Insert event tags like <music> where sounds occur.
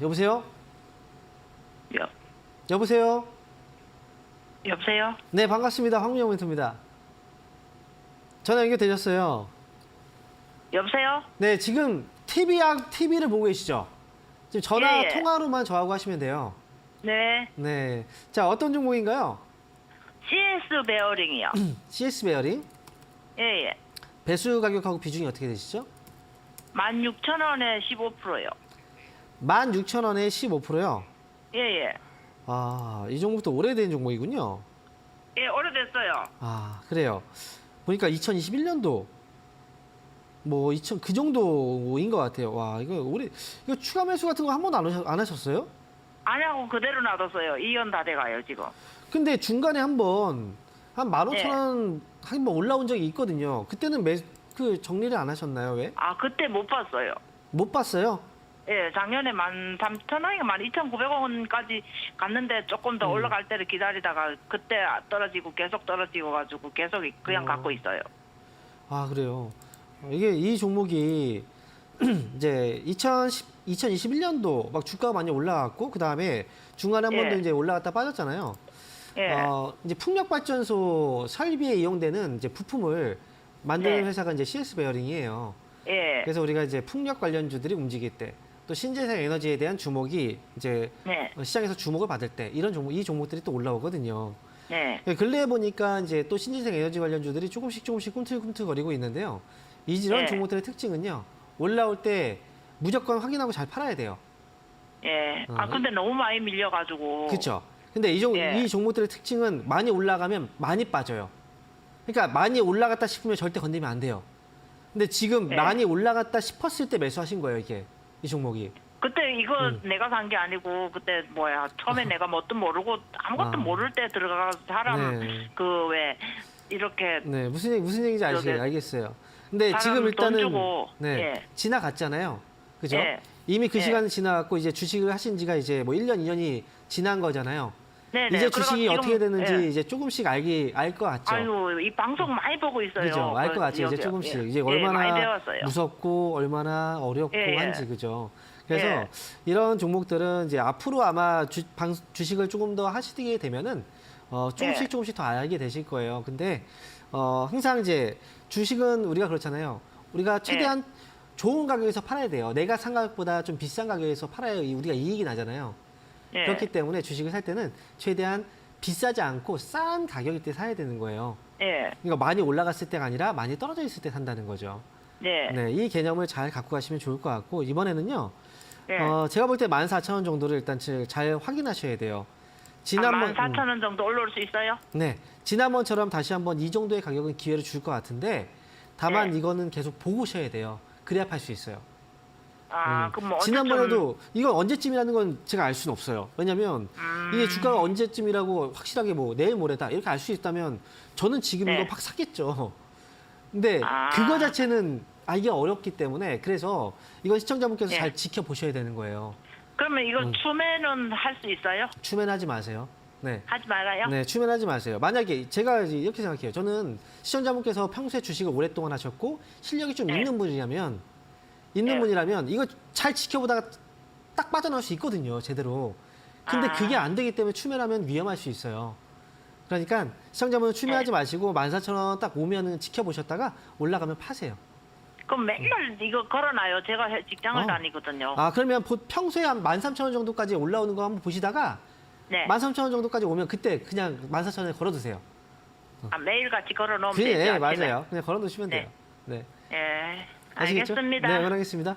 여보세요? 여, 여보세요? 여보세요? 네, 반갑습니다. 황민영 멘토입니다. 전화 연결되셨어요. 여보세요? 네, 지금 TV, TV를 보고 계시죠? 지금 전화 예, 예. 통화로만 저하고 하시면 돼요. 네. 네. 자, 어떤 종목인가요? CS 베어링이요. <clears throat> CS 베어링. 예, 예. 배수 가격하고 비중이 어떻게 되시죠? 16,000원에 15%요. 16,000원에 15%요. 예, 예. 아, 이 종목도 오래된 종목이군요. 예, 오래됐어요. 아, 그래요. 보니까 2021년도 뭐 2000, 그 정도인 것 같아요. 와, 이거 올해 이거 추가 매수 같은 거 한 번도 안, 하셨, 안 하셨어요? 안 하고 그대로 놔뒀어요. 2년 다 돼가요, 지금. 근데 중간에 한번 한 15,000원 한 번 올라온 적이 있거든요. 그때는 매, 그 정리를 안 하셨나요? 왜? 아, 그때 못 봤어요. 못 봤어요? 예, 작년에 13,000원인가 12,900원까지 갔는데 조금 더 음. 올라갈 때를 기다리다가 그때 떨어지고 계속 떨어지고 가지고 계속 그냥 어. 갖고 있어요. 아, 그래요. 어, 이게 이 종목이 <clears throat> 이제 2010, 2021년도 막 주가가 많이 올라갔고 그 다음에 중간에 한 번도 예. 이제 올라갔다 빠졌잖아요. 예. 어, 이제 풍력 발전소 설비에 이용되는 이제 부품을 만드는 네. 회사가 이제 CS 베어링이에요. 예. 그래서 우리가 이제 풍력 관련주들이 움직일 때 또 신재생 에너지에 대한 주목이 이제 네. 시장에서 주목을 받을 때 이런 종목 이 종목들이 또 올라오거든요. 네. 근래에 보니까 이제 또 신재생 에너지 관련주들이 조금씩 조금씩 꿈틀꿈틀거리고 있는데요. 이런 네. 종목들의 특징은요. 올라올 때 무조건 확인하고 잘 팔아야 돼요. 예. 아, 어. 근데 너무 많이 밀려가지고. 그렇죠. 근데 이, 종, 예. 이 종목들의 특징은 많이 올라가면 많이 빠져요. 그러니까 많이 올라갔다 싶으면 절대 건드리면 안 돼요. 근데 지금 예. 많이 올라갔다 싶었을 때 매수하신 거예요, 이게. 이 종목이. 그때 이거 음. 내가 산 게 아니고 그때 뭐야 처음에 내가 뭣도 모르고 아무것도 아. 모를 때 들어가서 사람 네. 그 왜 이렇게 네, 무슨 얘기, 무슨 얘기인지 알시, 저기 알겠어요. 근데 사람 지금 돈 일단은 주고, 네, 예. 지나갔잖아요. 그죠? 예. 이미 그 예. 시간은 지나갔고 이제 주식을 하신 지가 이제 뭐 1년, 2년이 지난 거잖아요. 네네 이제 주식이 그래가지고 어떻게 지금, 되는지 예. 이제 조금씩 알기 알 것 같죠. 아유 이 방송 많이 보고 있어요. 그죠? 알그것 같죠. 이제 조금씩 예. 이제 예, 많이 얼마나 배웠어요. 무섭고 얼마나 어렵고 예, 예. 한지 그죠. 그래서 예. 이런 종목들은 이제 앞으로 아마 주, 방, 주식을 조금 더 하시게 되면은 어, 조금씩 예. 조금씩 더 알게 되실 거예요. 근데 어, 항상 이제 주식은 우리가 그렇잖아요. 우리가 최대한 좋은 가격에서 팔아야 돼요. 내가 산 가격보다 좀 비싼 가격에서 팔아야 이- 우리가 이익이 나잖아요. 예. 그렇기 때문에 주식을 살 때는 최대한 비싸지 않고 싼 가격일 때 사야 되는 거예요. 예. 그러니까 많이 올라갔을 때가 아니라 많이 떨어져 있을 때 산다는 거죠. 네. 네, 이 개념을 잘 갖고 가시면 좋을 것 같고 이번에는요. 예. 어, 제가 볼 때 14,000원 정도를 일단 잘- 잘 확인하셔야 돼요. 지난번 14,000원 정도 올라올 수 있어요? 음, 네, 지난번처럼 다시 한번 이 정도의 가격은 기회를 줄 것 같은데 다만 네. 이거는 계속 보고 쉬어야 돼요. 그래야 팔 수 있어요. 아 음. 그럼 뭐 지난번에도 이건 언제쯤이라는 건 제가 알 수는 없어요. 왜냐하면 음. 이게 주가가 언제쯤이라고 확실하게 뭐 내일 모레다 이렇게 알 수 있다면 저는 지금 네. 이거 팍 사겠죠. 근데 아. 그거 자체는 알기가 어렵기 때문에 그래서 이건 시청자분께서 네. 잘 지켜보셔야 되는 거예요. 그러면 이거 음. 추매는 할 수 있어요? 추면하지 마세요. 네. 하지 말아요? 네, 추면하지 마세요. 만약에 제가 이렇게 생각해요. 저는 시청자분께서 평소에 주식을 오랫동안 하셨고 실력이 좀 네. 있는 분이라면 있는 네. 분이라면 이거 잘 지켜보다가 딱 빠져나올 수 있거든요, 제대로. 근데 아. 그게 안 되기 때문에 추면하면 위험할 수 있어요. 그러니까 시청자분은 추면하지 네. 마시고 14,000원 딱 오면은 지켜보셨다가 올라가면 파세요. 그럼 맨날 이거 걸어놔요. 제가 해- 직장을 어. 다니거든요. 아, 그러면 보- 평소에 한 13,000원 정도까지 올라오는 거 한번 보시다가 네. 13,000원 정도까지 오면 그때 그냥 14,000원에 걸어두세요. 아, 매일 같이 걸어놓으면 그래, 되죠. 네, 아침에. 맞아요. 그냥 걸어두시면 네. 돼요. 네. 예. 아시겠죠? 알겠습니다. 네, 응원하겠습니다.